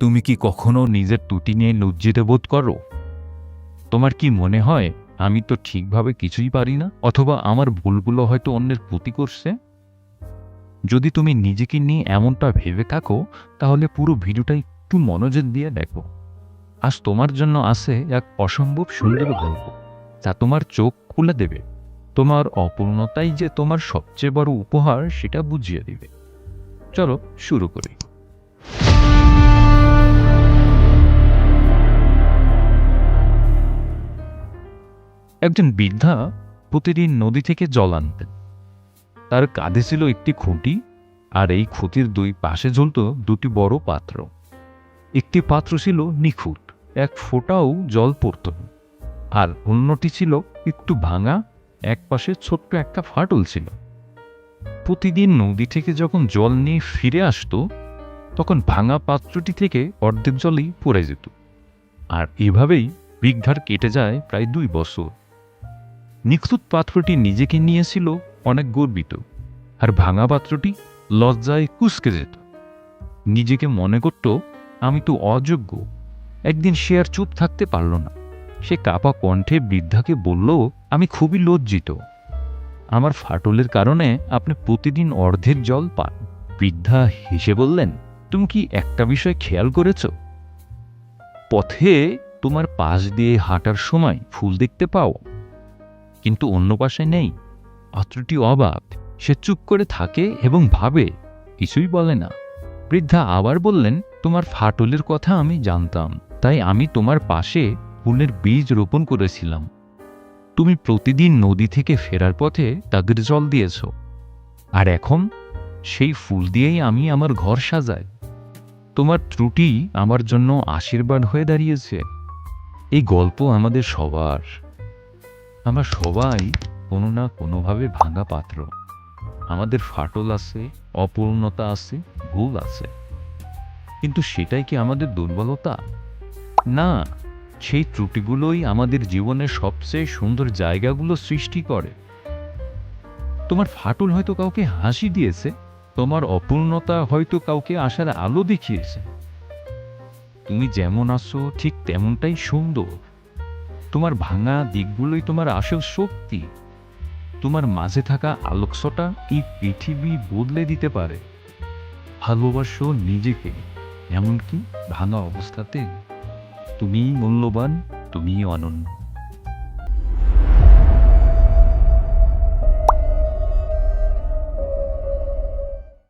তুমি কি কখনো নিজের ত্রুটি নিয়ে লজ্জিত বোধ করো? তোমার কি মনে হয় আমি তো ঠিকভাবে কিছুই পারি না? অথবা আমার ভুলগুলো হয়তো অন্যের ক্ষতি করছে? যদি তুমি নিজেকে নিয়ে এমনটা ভেবে থাকো, তাহলে পুরো ভিডিওটা একটু মনোযোগ দিয়ে দেখো। আজ তোমার জন্য আছে এক অসম্ভব সুন্দর গল্প, যা তোমার চোখ খুলে দেবে। তোমার অপূর্ণতাই যে তোমার সবচেয়ে বড় উপহার, সেটা বুঝিয়ে দিবে। চলো শুরু করি। একজন বৃদ্ধা প্রতিদিন নদী থেকে জল আনতেন। তার কাঁধে ছিল একটি খুঁটি আর এই খুঁটির দুই পাশে ঝুলত দুটি বড় পাত্র। একটি পাত্র ছিল নিখুঁত, এক ফোঁটাও জল পড়ত। আর অন্যটি ছিল একটু ভাঙা, এক পাশে ছোট্ট একটা ফাটল ছিল। প্রতিদিন নদী থেকে যখন জল নিয়ে ফিরে আসতো, তখন ভাঙা পাত্রটি থেকে অর্ধেক জলই পড়ে যেত। আর এভাবেই বিঘ্ধার কেটে যায় প্রায় দুই বছর। নিখুঁত পাত্রটি নিজেকে নিয়েছিল অনেক গর্বিত, আর ভাঙা পাত্রটি লজ্জায় কুসকে যেত। নিজেকে মনে করত, আমি তো অযোগ্য, একদিন সে আর চুপ থাকতে পারল না। সে কাপা কণ্ঠে বৃদ্ধাকে বলল, আমি খুবই লজ্জিত। আমার ফাটলের কারণে আপনি প্রতিদিন অর্ধের জল পান। বৃদ্ধা হেসে বললেন, তুমি কি একটা বিষয় খেয়াল করেছ? পথে তোমার পাশ দিয়ে হাঁটার সময় ফুল দেখতে পাও? কিন্তু অন্য পাশে নেই। পাত্রটি অবাক। সে চুপ করে থাকে এবং ভাবে, কিছুই বলে না। বৃদ্ধা আবার বললেন, তোমার ফাটলের কথা আমি জানতাম। তাই আমি তোমার পাশে ফুলের বীজ রোপণ করেছিলাম। তুমি প্রতিদিন নদী থেকে ফেরার পথে তাদের জল দিয়েছ। আর এখন সেই ফুল দিয়েই আমি আমার ঘর সাজাই। তোমার ত্রুটি আমার জন্য আশীর্বাদ হয়ে দাঁড়িয়েছে। এই গল্প আমাদের সবার। আমরা সবাই কোনো না কোনোভাবে ভাঙা পাত্র। আমাদের ফাটল আছে, অপূর্ণতা আছে, ভুল আছে। কিন্তু সেটাই কি আমাদের দুর্বলতা? না, সেই ত্রুটিগুলোই আমাদের জীবনের সবচেয়ে সুন্দর জায়গাগুলো সৃষ্টি করে। তোমার ফাটল হয়তো কাউকে হাসি দিয়েছে, তোমার অপূর্ণতা হয়তো কাউকে আসার আলো দেখিয়েছে। তুমি যেমন আসো ঠিক তেমনটাই সুন্দর। তোমার ভাঙা দিকগুলোই তোমার আসল শক্তি। তোমার মাঝে থাকা আলোকসটা এই পৃথিবী বদলে দিতে পারে। ভালোবাসো নিজেকে, এমনকি ভাঙা অবস্থাতে তুমি মূল্যবান তুমি অনন্য।